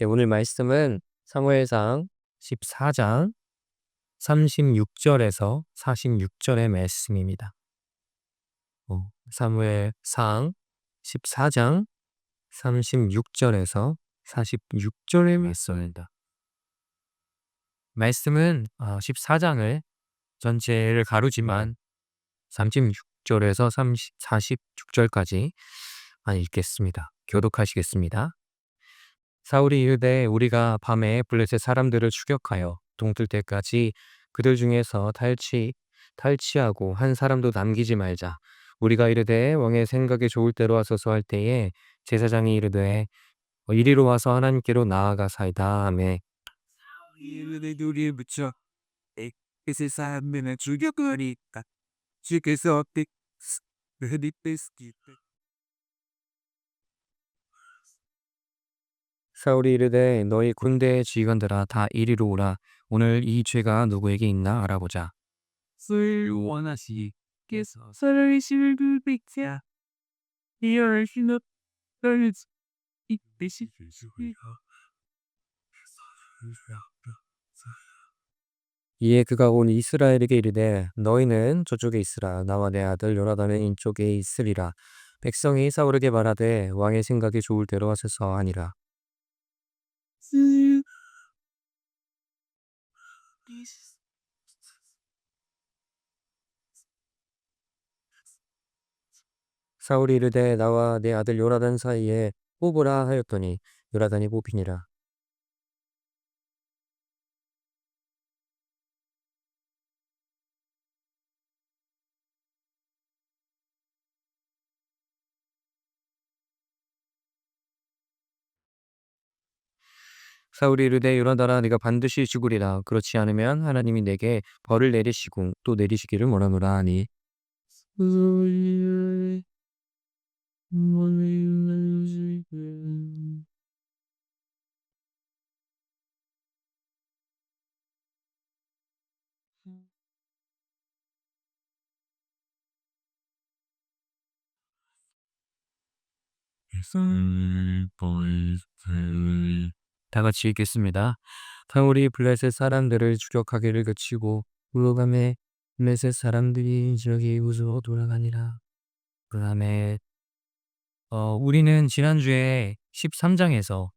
네, 오늘 말씀은 사무엘상 14장 36절에서 46절의 말씀입니다. 어, 사무엘상 14장 36절에서 46절의 말씀입니다. 말씀은 14장을 전체를 가루지만 36절에서 30, 46절까지 읽겠습니다. 교독하시겠습니다. 사울이 이르되 우리가 밤에 블레셋 사람들을 추격하여 동틀 때까지 그들 중에서 탈취 탈취하고 한 사람도 남기지 말자. 우리가 이르되 왕의 생각에 좋을 대로 하소서 할 때에 제사장이 이르되 어, 이리로 와서 하나님께로 나아가사이다. 하매 이르되 우리에 붙여 그 사람들은 죽여거리까? 주께서 어떻게 그리 뺏기 사울이 이르되 너희 군대의 지휘관들아 다 이리로 오라. 오늘 이 죄가 누구에게 있나? 알아보자. 술 원하시께서 서로이시를 굴백자 이어를 힘을 떨이 대신 이에 그가 온 이스라엘에게 이르되 너희는 저쪽에 있으라. 나와 내 아들 요나단은 이쪽에 있으리라. 백성이 사울에게 말하되 왕의 생각이 좋을 대로 하소서 하니라 술 사울이 이르되 나와 내 아들 요나단 사이에 뽑으라 하였더니 요나단이 뽑히니라 사울이 이르되 요나단아 네가 반드시 죽으리라. 그렇지 않으면 하나님이 내게 벌을 내리시고 또 내리시기를 원하노라 하니 다 같이 읽겠습니다. 사울이 블레셋 사람들을 추격하기를 그치고 물러감에 블레셋 사람들이 저기 우스워 돌아가니라. 그 다음에 어, 우리는 지난주에 13장에서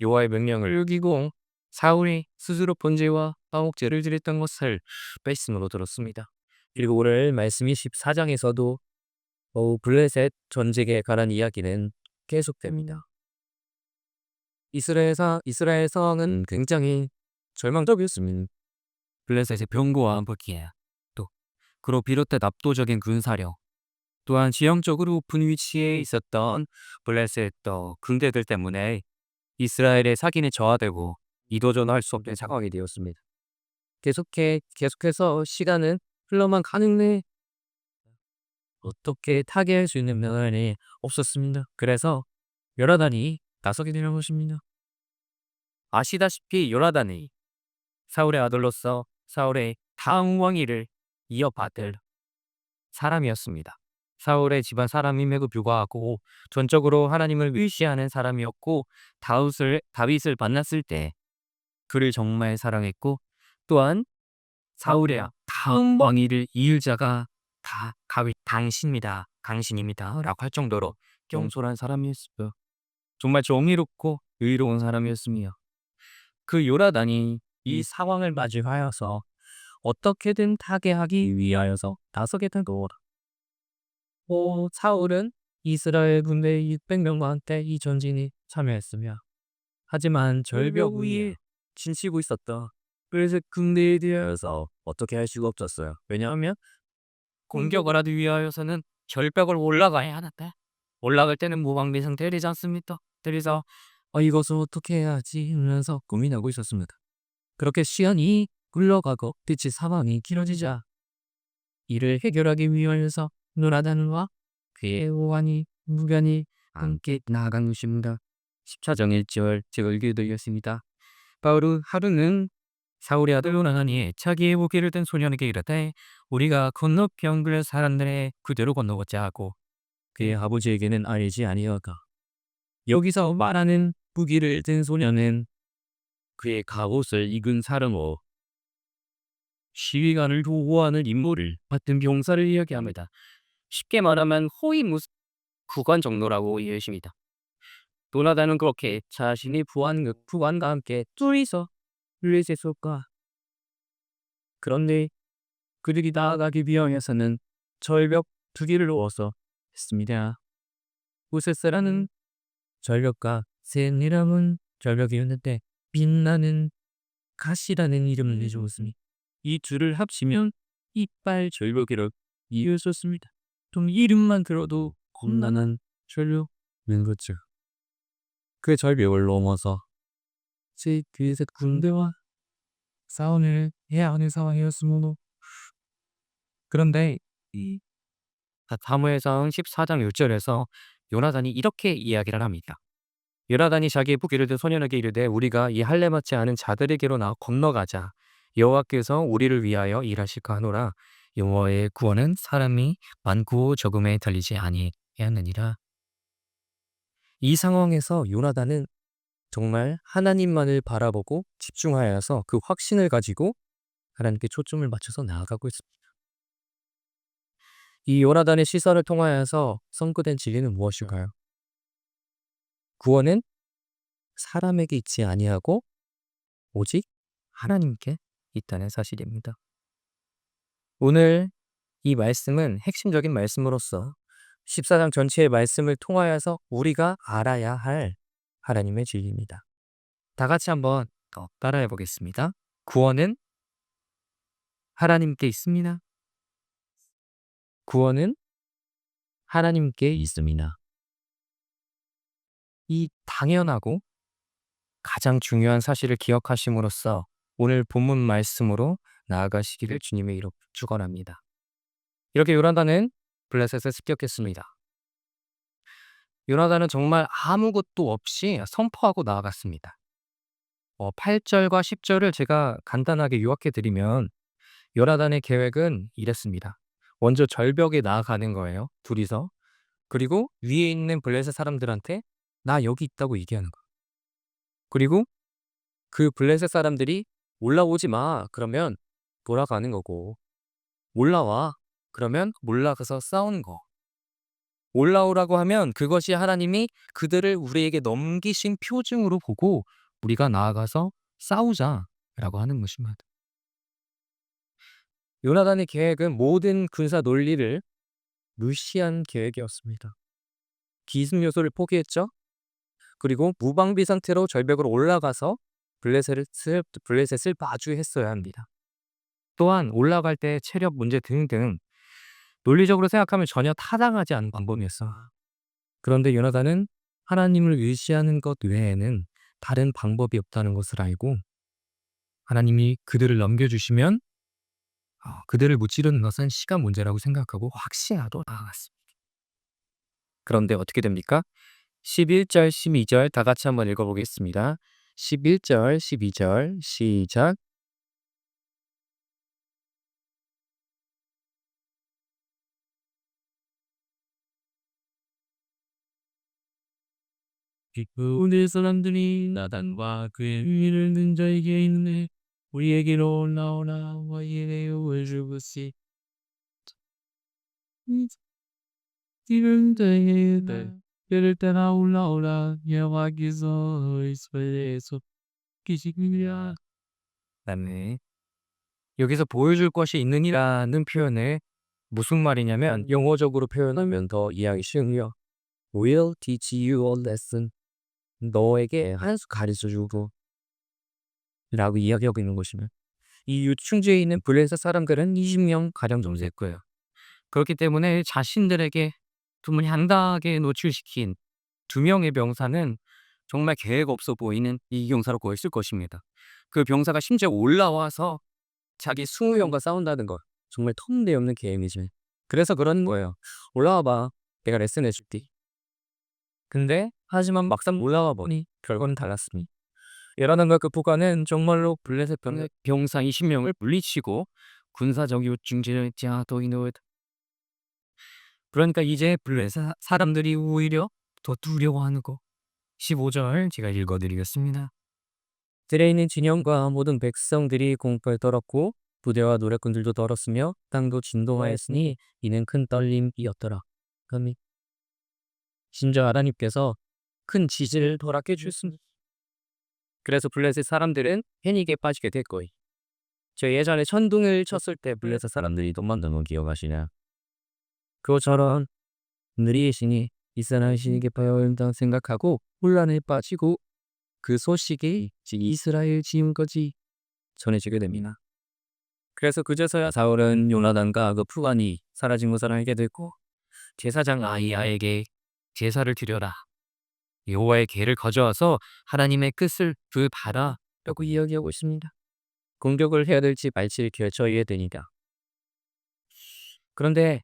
여호와의 명령을 어기고 사울이 스스로 번제와 화목제를 드렸던 것을 말씀으로 들었습니다. 그리고 오늘 말씀이 14장에서도 어, 블레셋 전쟁에 관한 이야기는 계속됩니다. 이스라엘 사 이스라엘 상황은 굉장히 절망적이었습니다. 블레셋의 병고와 함께 또 그로 비롯된 압도적인 군사력 또한 지형적으로 높은 위치에 있었던 블레셋 또 군대들 때문에 이스라엘의 사기는 저하되고 이도저도 할 수 없는 상황이 되었습니다. 계속해 계속해서 시간은 흘러만 가는데 어떻게 타개할 수 있는 면이 없었습니다. 그래서 요나단이 나서게 되는 것입니다. 아시다시피 요나단이 사울의 아들로서 사울의 다음 왕위를 이어받을 사람이었습니다. 사울의 집안 사람임에도 불구하고 전적으로 하나님을 의시하는 사람이었고 다윗을 다윗을 만났을 때 그를 정말 사랑했고 또한 사울의 다음 왕위를 이을 자가 다 가위 당신입니다. 당신입니다.라고 할 정도로 경솔한 사람이었어요. 정말 정의롭고 의로운 사람이었습니다. 그 요나단이 이 상황을 맞이하여서 어떻게든 타개하기 위하여서 나서게 된 거라. 어, 사울은 이스라엘 군대 600명과 함께 이 전진이 참여했으며 하지만 절벽 위에 진치고 있었다. 그래서 군대에 대해서 어떻게 할 수가 없었어요. 왜냐하면 공격을 하기 위하여서는 절벽을 올라가야 하는데 올라갈 때는 무방비 상태가 되지 않습니까? 그래서 어, 이것을 어떻게 해야지 하면서 고민하고 있었습니다. 그렇게 시간이 흘러가고 빛이 사망이 길어지자 이를 해결하기 위하여서 노라단과 그의 오한이 무관이 함께 나아간 것입니다. 14장 1절 제가 읽어드리겠습니다. 바울은 하루는 사울의 아들 요나단이 자기의 무기를 든 소년에게 이르되 우리가 건너편 그 사람들의 그대로 건너고자 하고 그의 아버지에게는 알리지 아니하가 여기서 말하는 무기를 든 소녀는 그의 갑옷을 익은 사람으로 시위관을 보호하는 임무를 맡은 병사를 이야기합니다. 쉽게 말하면 호위무사 구관 정도라고 이해하십니다. 도나다는 그렇게 자신이 부한 부관과 함께 둘이서 블레셋 속가 그런데 그들이 나아가기 위하여서는 절벽 두 개를 놓아서 했습니다. 우세스라는 절벽과 셋이라는 절벽이었는데 빛나는 가시라는 이름을 내주었으니 이 둘을 합치면 이빨 절벽이라 이어졌습니다. 좀 이름만 들어도 겁나는 절벽인 거죠. 그 절벽을 넘어서 제 뒤에서 군대와 싸움을 해야 하는 상황이었으므로 그런데 이 사무엘상 14장 6절에서 요나단이 이렇게 이야기를 합니다. 요나단이 자기의 무기를 든 소년에게 이르되 우리가 이 할례 맞지 않은 자들에게로 나아 건너가자 여호와께서 우리를 위하여 일하실까 하노라 여호와의 구원은 사람이 많고 적음에 달리지 아니하느니라. 이 상황에서 요나단은 정말 하나님만을 바라보고 집중하여서 그 확신을 가지고 하나님께 초점을 맞춰서 나아가고 있습니다. 이 요나단의 시선을 통하여서 선고된 진리는 무엇일까요? 구원은 사람에게 있지 아니하고 오직 하나님께 있다는 사실입니다. 오늘 이 말씀은 핵심적인 말씀으로서 14장 전체의 말씀을 통하여서 우리가 알아야 할 하나님의 진리입니다. 다 같이 한번 더 따라해 보겠습니다. 구원은 하나님께 있습니다. 구원은 하나님께 있습니다. 이 당연하고 가장 중요한 사실을 기억하심으로써 오늘 본문 말씀으로 나아가시기를 주님의 이름으로 축원합니다. 이렇게 요나단은 블레셋을 습격했습니다. 요나단은 정말 아무것도 없이 선포하고 나아갔습니다. 어, 8절과 10절을 제가 간단하게 요약해 드리면 요나단의 계획은 이랬습니다. 먼저 절벽에 나아가는 거예요. 둘이서. 그리고 위에 있는 블레셋 사람들한테 나 여기 있다고 얘기하는 거. 그리고 그 블레셋 사람들이 올라오지 마. 그러면 돌아가는 거고. 올라와. 그러면 올라가서 싸우는 거. 올라오라고 하면 그것이 하나님이 그들을 우리에게 넘기신 표징으로 보고 우리가 나아가서 싸우자라고 하는 것입니다. 요나단의 계획은 모든 군사 논리를 무시한 계획이었습니다. 기습 요소를 포기했죠. 그리고 무방비 상태로 절벽으로 올라가서 블레셋을 블레셋을 마주했어야 합니다. 또한 올라갈 때 체력 문제 등등 논리적으로 생각하면 전혀 타당하지 않은 방법이었어. 그런데 요나단은 하나님을 의지하는 것 외에는 다른 방법이 없다는 것을 알고 하나님이 그들을 넘겨주시면 어, 그들을 무찌르는 것은 시간 문제라고 생각하고 확신하고 나아갔습니다. 그런데 어떻게 됩니까? 11절, 12절 다 같이 한번 읽어보겠습니다. 11절, 12절 시작. 오늘 사람들이 나단과 그의 위를 든 자에게 있네 우리에게로 올라오라. 와이의 요을 주부시. 이런 자에게 그를 따라 올라오라. 여호와께서 이스라엘에서 계시느니라 그다음에 여기서 보여줄 것이 있느니라는 표현을 무슨 말이냐면 영어적으로 표현하면 더 이해하기 쉬운요. Will teach you a lesson. 너에게 한 수 가르쳐 주고 라고 이야기하고 있는 것이면 이 유충지에 있는 블레셋 사람들은 20명 가량 정도 됐고요. 그렇기 때문에 자신들에게 정말 향당하게 노출시킨 두 명의 병사는 정말 계획 없어 보이는 이경사로 보였을 것입니다. 그 병사가 심지어 올라와서 자기 20명과 싸운다는 것 정말 터무니없는 계획이지. 그래서 그런 거예요. 올라와 봐. 내가 레슨 해줄게. 근데 하지만 막상 올라와 보니 결과는 달랐습니다. 예라는가 그 부관은 정말로 블레셋 병, 병사 20명을 물리치고 군사적 요충지를 짜도이노 그러니까 이제 블레셋 사람들이 오히려 더 두려워하는 거 15절 제가 읽어드리겠습니다. 들에 있는 진영과 모든 백성들이 공포에 떨었고 부대와 노래꾼들도 떨었으며 땅도 진동하였으니 이는 큰 떨림이었더라. 아멘. 심지어 하나님께서 큰 지진을 허락해 주셨습니다. 그래서 블레셋 사람들은 패닉에 빠지게 됐고요. 저 예전에 천둥을 쳤을 때 블레셋 사람들이 돈 만든 거 기억하시냐? 그것처럼 느리의 신이 이스라엘 신에게 파여온다 생각하고 혼란에 빠지고 그 소식이 즉 이스라엘 지금까지 전해지게 됩니다. 그래서 그제서야 사울은 요나단과 그 푸간이 사라진 것을 알게 됐고 제사장 아이야에게 제사를 드려라. 여호와의 계를 가져와서 하나님의 끝을 그 봐라. 라고 이야기하고 있습니다. 공격을 해야 될지 말지를 결정해야 되니까. 그런데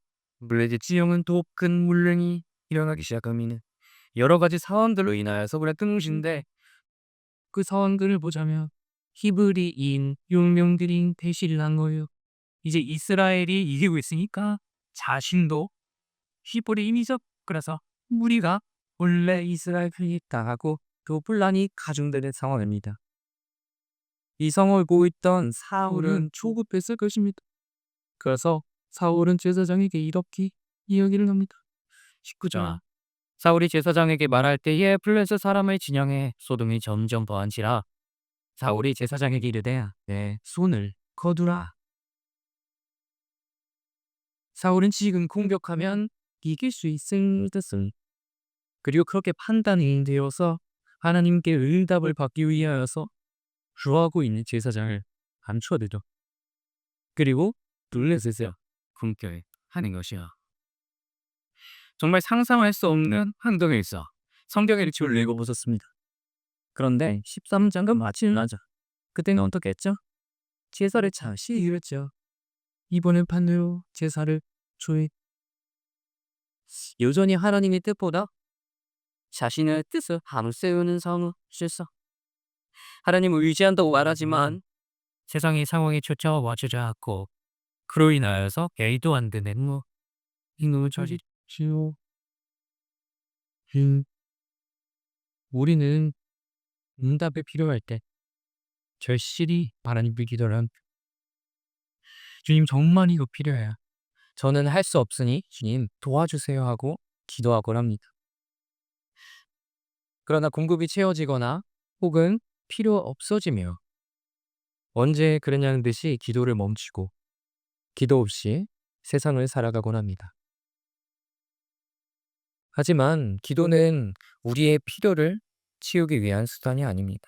블레셋 지형은 또 큰 물량이 일어나기 시작합니다. 여러 가지 사원들로 인하여서 그래 끊으신데 그 상황들을 보자면 히브리인 용명들인 대시를 난 거예요. 이제 이스라엘이 이기고 있으니까 자신도 히브리인이죠. 그래서 무리가 원래 이스라엘 편이 당하고 그 분란이 가중되는 상황입니다. 이 상황을 보고 있던 사울은 조급했을 것입니다. 그래서 사울은 제사장에게 이렇게 이야기를 합니다. 19절 사울이 제사장에게 말할 때에 블레셋 사람의 진영에 소동이 점점 더한지라 사울이 제사장에게 이르되 내 손을 거두라. 사울은 지금 공격하면 이길 수 있을 듯은 그리고 그렇게 판단이 되어서 하나님께 응답을 받기 위하여서 주하고 있는 제사장을 감춰대죠. 그리고 블레셋을 굶게 하는 것이야. 정말 상상할 수 없는 행동이 있어. 성경의 일치를 읽어보셨습니다. 그런데 13장은 마치나자 그때는 어떻게 했죠? 제사를 다시 이랬죠. 이번엔 반대로 제사를 조회 여전히 하나님의 뜻보다 자신의 뜻을 앞세우는 상황을 실사 하나님을 의지한다고 말하지만 세상의 상황이 쫓아와 주지 않고 그로 인하여서 개도 안 되는 뭐 이놈의 저지 지요. 음. 우리는 응답이 필요할 때 절실히 하나님께 기도를. 주님 정말 이거 필요해요. 저는 할 수 없으니 주님 도와주세요 하고 기도하곤 합니다. 그러나 공급이 채워지거나 혹은 필요 없어지며 언제 그랬냐는 듯이 기도를 멈추고 기도 없이 세상을 살아가곤 합니다. 하지만 기도는 우리의 필요를 치우기 위한 수단이 아닙니다.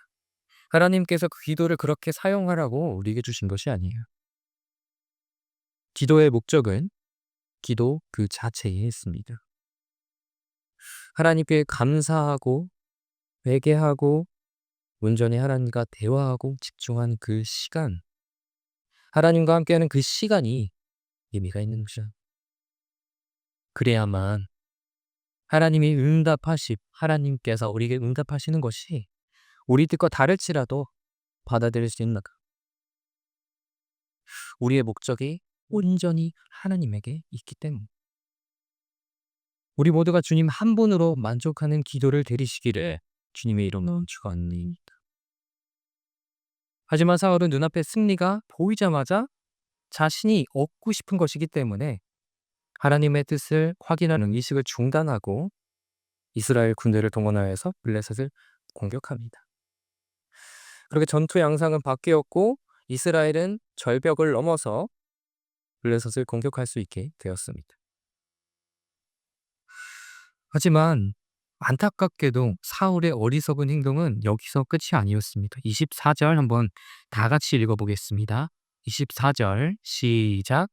하나님께서 그 기도를 그렇게 사용하라고 우리에게 주신 것이 아니에요. 기도의 목적은 기도 그 자체에 있습니다. 하나님께 감사하고 회개하고 온전히 하나님과 대화하고 집중한 그 시간, 하나님과 함께하는 그 시간이 의미가 있는 것이야. 그래야만 하나님이 응답하시, 하나님께서 우리에게 응답하시는 것이 우리 뜻과 다를지라도 받아들일 수 있는 가 우리의 목적이 온전히 하나님에게 있기 때문. 우리 모두가 주님 한 분으로 만족하는 기도를 드리시기를 주님의 이름으로 축원합니다. 하지만 사울은 눈앞에 승리가 보이자마자 자신이 얻고 싶은 것이기 때문에 하나님의 뜻을 확인하는 의식을 중단하고 이스라엘 군대를 동원하여서 블레셋을 공격합니다. 그렇게 전투 양상은 바뀌었고 이스라엘은 절벽을 넘어서 블레셋을 공격할 수 있게 되었습니다. 하지만 안타깝게도 사울의 어리석은 행동은 여기서 끝이 아니었습니다. 24절 한번 다 같이 읽어보겠습니다. 24절 시작.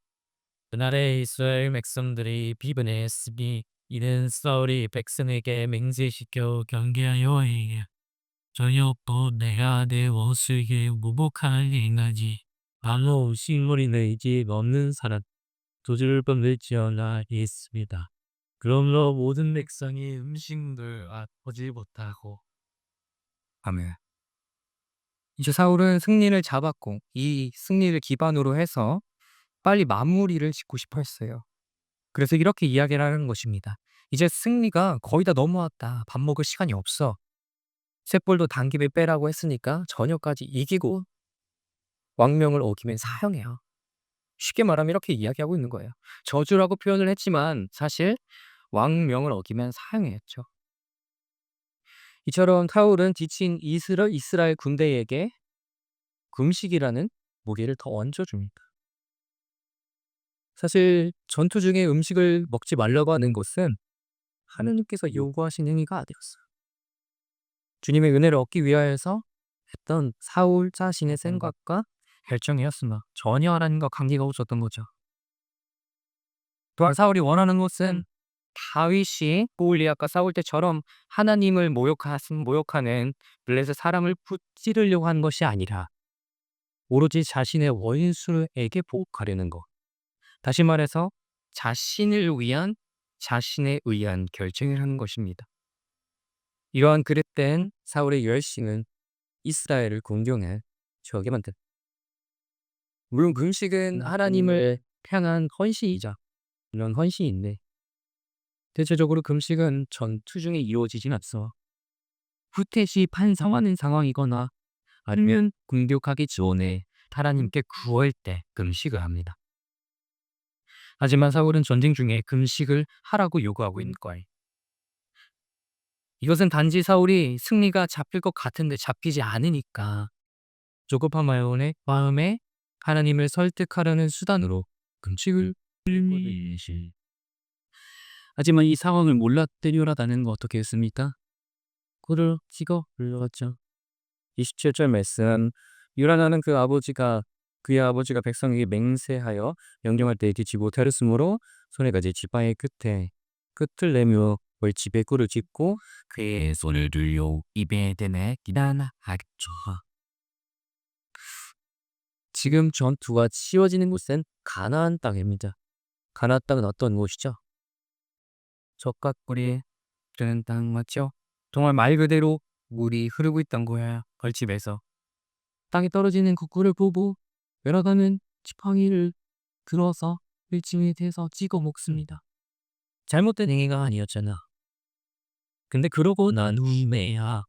그날에 이스라엘 백성들이 비변했으니 이는 사울이 백성에게 맹세시켜 경계하여 해. 저녁도 내가 내 원수에게 무복할 행하지. 바로 식물이 내집 없는 사람 도주를 범을 지어나 있습니다. 그러므로 모든 백성이 음식을 맛보지 못하고 아멘. 이제 사울은 승리를 잡았고 이 승리를 기반으로 해서 빨리 마무리를 짓고 싶어 했어요. 그래서 이렇게 이야기를 하는 것입니다. 이제 승리가 거의 다 넘어왔다. 밥 먹을 시간이 없어. 셋볼도 단김에 빼라고 했으니까 저녁까지 이기고 왕명을 어기면 사형이야. 쉽게 말하면 이렇게 이야기하고 있는 거예요. 저주라고 표현을 했지만 사실 왕명을 어기면 사형이었죠. 이처럼 사울은 지친 이스라, 이스라엘 군대에게 금식이라는 무기를 더 얹어줍니다. 사실 전투 중에 음식을 먹지 말라고 하는 것은 하느님께서 요구하신 행위가 아니었어요. 주님의 은혜를 얻기 위하여서 했던 사울 자신의 생각과 결정이었으나 전혀 하나님과 관계가 없었던 거죠. 또한 사울이 원하는 것은 다윗이 골리앗과 싸울 때처럼 하나님을 모욕하, 모욕하는 블레셋 사람을 붙지르려고 한 것이 아니라 오로지 자신의 원수에게 보복하려는 것. 다시 말해서 자신을 위한 자신에 의한 결정을 하는 것입니다. 이러한 그릇된 사울의 열심은 이스라엘을 공경해 저하게 만든. 물론 금식은 하나님을 향한 헌신이자 이런 헌신인데 대체적으로 금식은 전투 중에 이루어지진 않소. 후퇴시 반성하는 상황이거나 아니면 공격하기 전에 하나님께 구할 때 금식을 합니다. 하지만 사울은 전쟁 중에 금식을 하라고 요구하고 있는 거예요. 이것은 단지 사울이 승리가 잡힐 것 같은데 잡히지 않으니까 조급한 마음에, 마음에 하나님을 설득하려는 수단으로 금식을 하지만 이 상황을 몰랐더니라다는 거 어떻게 했습니까? 그를 찍어 불러갔죠. 27절 말씀 유라나는 그 아버지가 그의 아버지가 백성에게 맹세하여 명령할 때 뒤지 못하였으므로 손에까지 지팡이 끝에 끝을 내며 벌집에 꿀을 짚고 그의 손을 들려 입에 대내 기다하죠. 지금 전투가 치워지는 곳은 가나안 땅입니다. 가나안 땅은 어떤 곳이죠? 적과 꿀이 땅 맞죠? 정말 말 그대로 물이 흐르고 있던 거야 벌집에서 땅에 떨어지는 그 꿀을 보고 멸하가는 지팡이를 들어서 일층에 대서 찍어 먹습니다. 잘못된 행위가 아니었잖아. 근데 그러고 난 후에야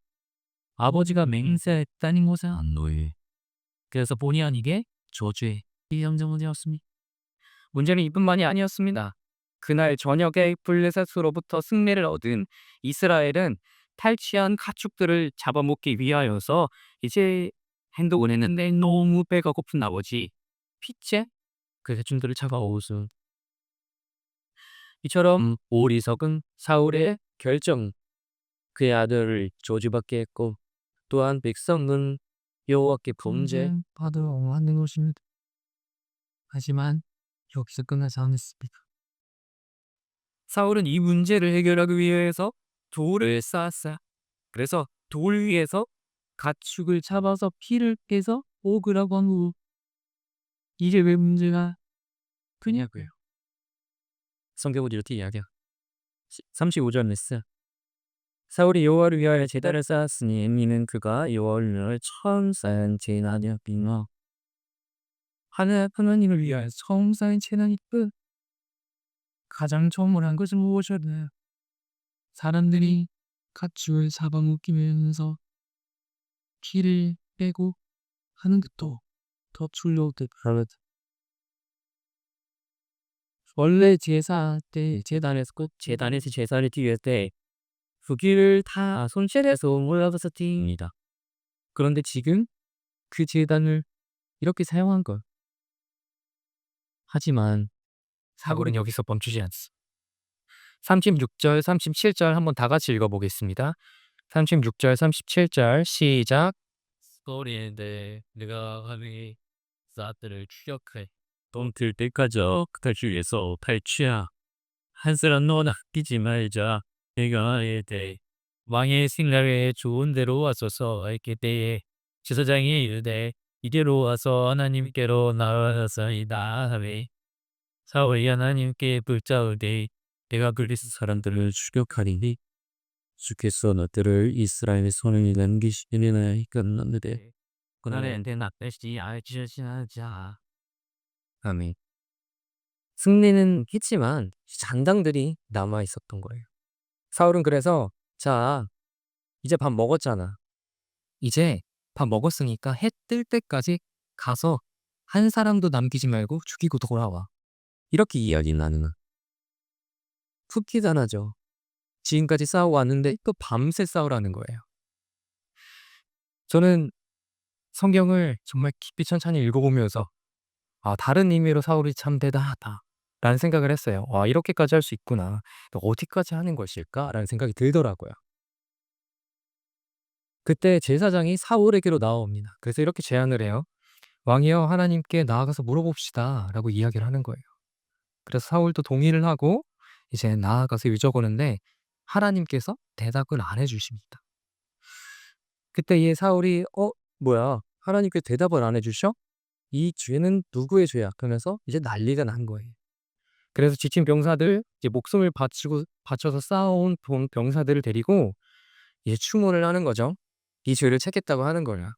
아버지가 맹세했다는 것은 안 노예. 그래서 본의 아니게 저주의 비영정이 되었습니다. 문제는 이뿐만이 아니었습니다. 그날 저녁에 블레셋으로부터 승리를 얻은 이스라엘은 탈취한 가축들을 잡아먹기 위하여서 이제 행동을 했는데 너무 배가 고픈 나머지 피째 그 대충들을 잡아오수. 이처럼 오리석은 사울의 결정 그의 아들을 저주받게 했고 또한 백성은 여호와께 범죄 받으러 하는 것입니다. 하지만 여기서 끝나지 않았습니다. 사울은 이 문제를 해결하기 위해서 돌을 쌓았어요. 그래서 돌 위에서 가축을 잡아서 피를 깨서 먹으라고 한 후. 이게 왜 문제가 그냐고요. 성경은 이렇게 이야기야. 35절 레스. 사울이 여호와를 위하여 제단을 쌓았으니 의미는 그가 여호와를 처음 쌓은 제단이었구나. 하늘 하나님을 위하여 처음 쌓은 제단이 끝. 가장 처음으로 한 것은 무엇이었나요? 사람들이 가축을 잡아먹기면서 피를 빼고 하는 것도 더 출력될 그러다. 원래 제사 때 제단에서 꼭 제단에서 제사를 드릴 때 부기를 다 손질해서 올라가서 드립니다. 그런데 지금 그 제단을 이렇게 사용한 걸. 하지만 사골은 여기서 멈추지 않습니다. 36절, 37절 한번 다 같이 읽어보겠습니다. 36절, 37절 시작. 소리인데 내가 감히 사들을 추격해 돈들 때까지 탈출해서 탈취야. 한 사람 너나 아끼지 말자. 내가 이때 왕의 생각에 좋은 대로 왔어서 알게 때에 지사장이 이르되 이대로 와서 하나님께로 나아가서이다 하매 사울이 하나님께 붙잡으되 내가 그리스 사람들을 추격하리니 주께서 너들을 이스라엘의 손에 남기시리나 끝났는데 그날에 내나 뜻이 알지시하자 아멘 승리는 했지만 잔당들이 남아 있었던 거예요. 사울은 그래서 자 이제 밥 먹었잖아. 이제 밥 먹었으니까 해 뜰 때까지 가서 한 사람도 남기지 말고 죽이고 돌아와. 이렇게 이야기는 하는 푹 기단하죠. 지금까지 싸워왔는데 또 밤새 싸우라는 거예요. 저는 성경을 정말 깊이 천천히 읽어보면서 아, 다른 의미로 사울이 참 대단하다. 라는 생각을 했어요. 와, 이렇게까지 할 수 있구나. 또 어디까지 하는 것일까? 라는 생각이 들더라고요. 그때 제사장이 사울에게로 나옵니다. 그래서 이렇게 제안을 해요. 왕이여 하나님께 나아가서 물어봅시다. 라고 이야기를 하는 거예요. 그래서 사울도 동의를 하고 이제 나아가서 여쭤보는데 하나님께서 대답을 안 해주십니다. 그때 이 사울이 어 뭐야 하나님께 대답을 안 해주셔? 이 죄는 누구의 죄야? 그러면서 이제 난리가 난 거예요. 그래서 지친 병사들 이제 목숨을 바치고 바쳐서 병- 병사들을 데리고 이제 추모를 하는 거죠. 이 죄를 책했다고 하는 거야.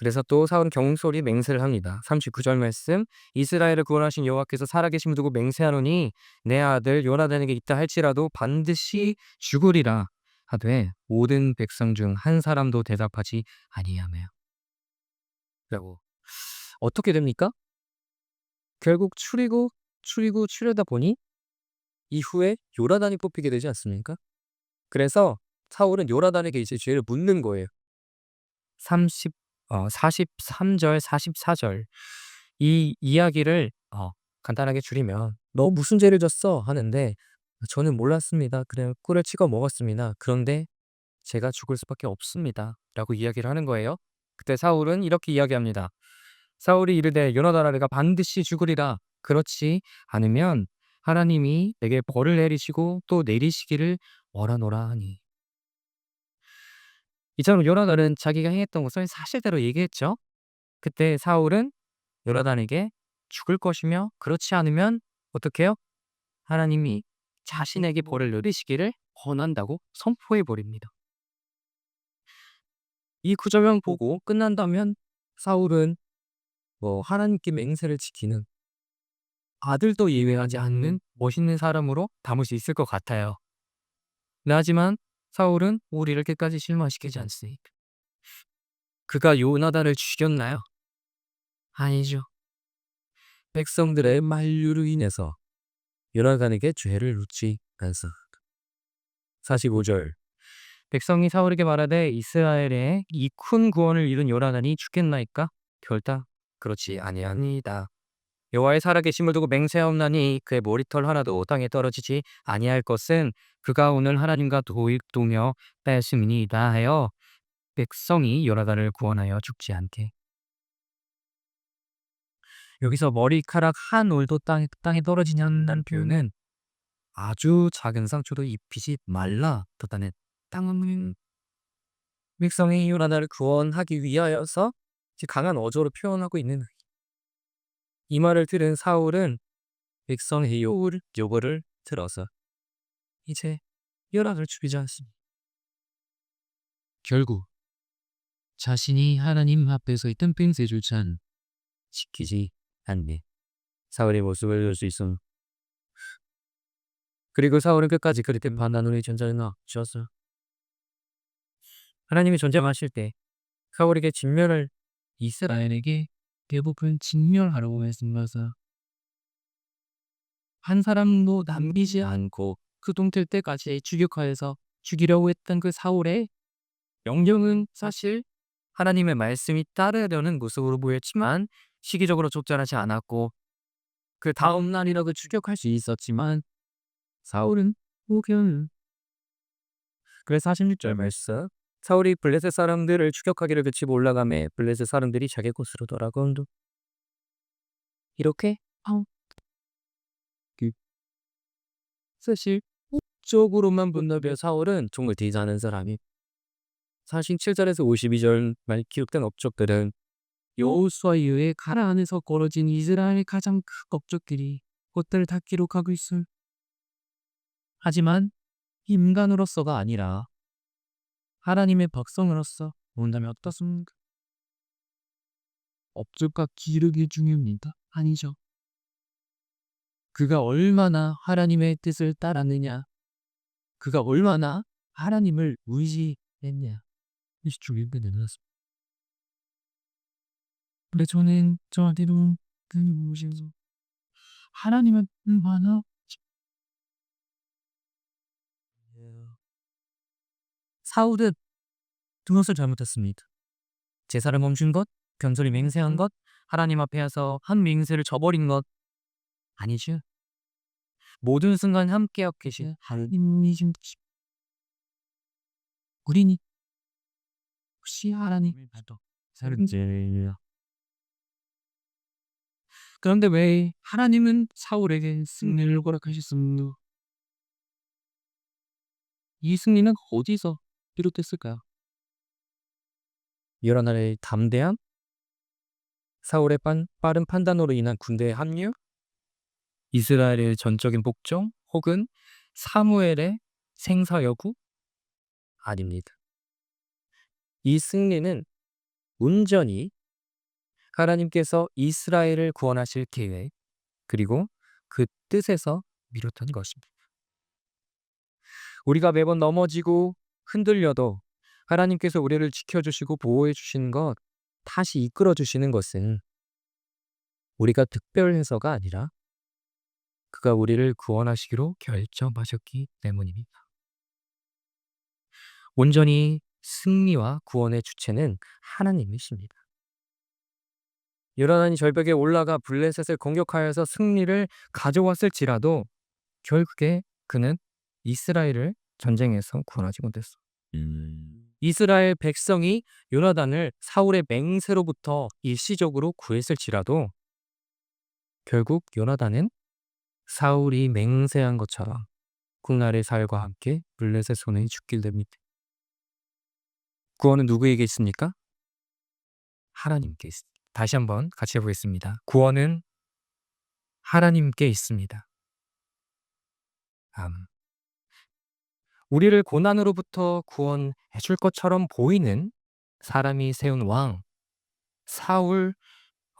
그래서 또 사울은 경솔히 맹세를 합니다. 39절 말씀 이스라엘을 구원하신 여호와께서 살아계심을 두고 맹세하노니 내 아들 요나단에게 있다 할지라도 반드시 죽으리라 하되 모든 백성 중 한 사람도 대답하지 아니하며 라고 어떻게 됩니까? 결국 추리고 추리고 추려다 보니 이후에 요나단이 뽑히게 되지 않습니까? 그래서 사울은 요나단에게 이제 죄를 묻는 거예요. 30 어, 43절, 44절 이 이야기를 어, 간단하게 줄이면 너 무슨 죄를 졌어? 하는데 저는 몰랐습니다. 그냥 꿀을 찍어 먹었습니다. 그런데 제가 죽을 수밖에 없습니다. 라고 이야기를 하는 거예요. 그때 사울은 이렇게 이야기합니다. 사울이 이르되 요나단아가 반드시 죽으리라. 그렇지 않으면 하나님이 내게 벌을 내리시고 또 내리시기를 원하노라 하니. 이처럼 요나단은 자기가 행했던 것을 사실대로 얘기했죠. 그때 사울은 요나단에게 죽을 것이며 그렇지 않으면 어떻게 해요? 하나님이 자신에게 벌을 내리시기를 권한다고 선포해 버립니다. 이 구절만 보고 끝난다면 사울은 뭐 하나님께 맹세를 지키는 아들도 예외하지 않는 멋있는 사람으로 담을 수 있을 것 같아요. 네, 하지만 사울은 우리를 끝까지 실망시키지 않으니까. 그가 요나단을 죽였나요? 아니죠. 백성들의 만류로 인해서 요나단에게 죄를 묻지 않습니다. 45절 백성이 사울에게 말하되 이스라엘의 이 큰 구원을 이룬 요나단이 죽겠나이까? 결다 그렇지 아니하니이다. 여호와의 살아계심을 두고 맹세하옵나니 그의 머리털 하나도 땅에 떨어지지 아니할 것은 그가 오늘 하나님과 도익동여 뺐음이니이다 하여 백성이 요나단을 구원하여 죽지 않게. 여기서 머리카락 한 올도 땅에, 땅에 떨어지지 않는 표현은 아주 작은 상처도 입히지 말라 떴다는 땅은 백성이 요나단을 구원하기 위하여서 강한 어조로 표현하고 있는 이 말을 들은 사울은 백성의 요구를, 요구를 들어서 이제 요나단을 죽이지 않습니다. 결국 자신이 하나님 앞에서 있던 빙세조차 지키지 않네. 사울의 모습을 볼 수 있음. 그리고 사울은 끝까지 그렇게 반란으로 전쟁을 주었어. 하나님이 존재하실 때 사울에게 진멸을 이스라엘에게 대부분 진멸하라고 말씀하사 한 사람도 남기지 않고 그 동틀 때까지 추격하여서 죽이려고 했던 그 사울의 명령은 사실 하나님의 말씀이 따르려는 모습으로 보였지만 시기적으로 적절하지 않았고 그 다음 날이라도 추격할 수 있었지만 사울은 혹은 그래서 46절 말씀 사울이 블레셋 사람들을 추격하기를 그치고 올라가매 블레셋 사람들이 자기 곳으로 돌아간다. 이렇게 아, 그 사실 쪽으로만 본다면 사울은 정말 대단한 사람이 47절에서 52절 말 기록된 업적들은 여호수아 이후에 가라 안에서 걸어진 이스라엘의 가장 큰 업적들이 그것들을 다 기록하고 있어요. 하지만 인간으로서가 아니라 하나님의 백성으로서 본다면 어떻습니까? 업적과 기록이 중요합니다. 아니죠. 그가 얼마나 하나님의 뜻을 따랐느냐, 그가 얼마나 하나님을 의지했냐, 죽이게 되었습니다. 근데 저는 저한테도 그 무엇이서 하나님은 얼마나 사울은 두 것을 잘못했습니다. 제사를 멈춘 것, 변절이 맹세한 것, 하나님 앞에 와서 한 맹세를 저버린 것 아니죠. 모든 순간 함께 계신 하나님이 좀 우리니 혹시 하나님 사는지 그런데 왜 하나님은 사울에게 승리를 허락하셨습니까? 이 승리는 어디서 비롯됐을까요? 여러 나라의 담대함, 사울의 pan, 빠른 판단으로 인한 군대의 합류, 이스라엘의 전적인 복종, 혹은 사무엘의 생사 여부? 아닙니다. 이 승리는 온전히 하나님께서 이스라엘을 구원하실 계획, 그리고 그 뜻에서 비롯한 것입니다. 우리가 매번 넘어지고 흔들려도 하나님께서 우리를 지켜주시고 보호해 주시는 것, 다시 이끌어 주시는 것은 우리가 특별해서가 아니라 그가 우리를 구원하시기로 결정하셨기 때문입니다. 온전히 승리와 구원의 주체는 하나님이십니다. 요나단이 절벽에 올라가 블레셋을 공격하여서 승리를 가져왔을지라도 결국에 그는 이스라엘을 전쟁에서 구원하지 못했어. 이스라엘 백성이 요나단을 사울의 맹세로부터 일시적으로 구했을지라도 결국 요나단은 사울이 맹세한 것처럼 국날의 살과 함께 블레셋 손에 죽길 됩니다. 구원은 누구에게 있습니까? 하나님께 있습니다. 다시 한번 같이 해보겠습니다. 구원은 하나님께 있습니다. 암. 우리를 고난으로부터 구원해 줄 것처럼 보이는 사람이 세운 왕, 사울,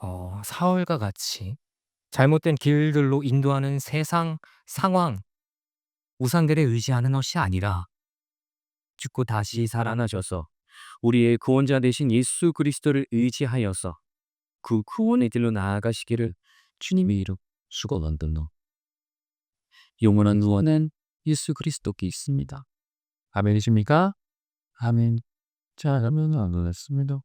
어, 사울과 같이 잘못된 길들로 인도하는 세상 상황, 우상들에 의지하는 것이 아니라 죽고 다시 살아나셔서 우리의 구원자 되신 예수 그리스도를 의지하여서 그 구원의 길로 나아가시기를 주님의 이름 축원한다. 영원한 구원은 예수 그리스도께 있습니다. 아멘이십니까? 아멘. 자, 그러면 안 놀랐습니다.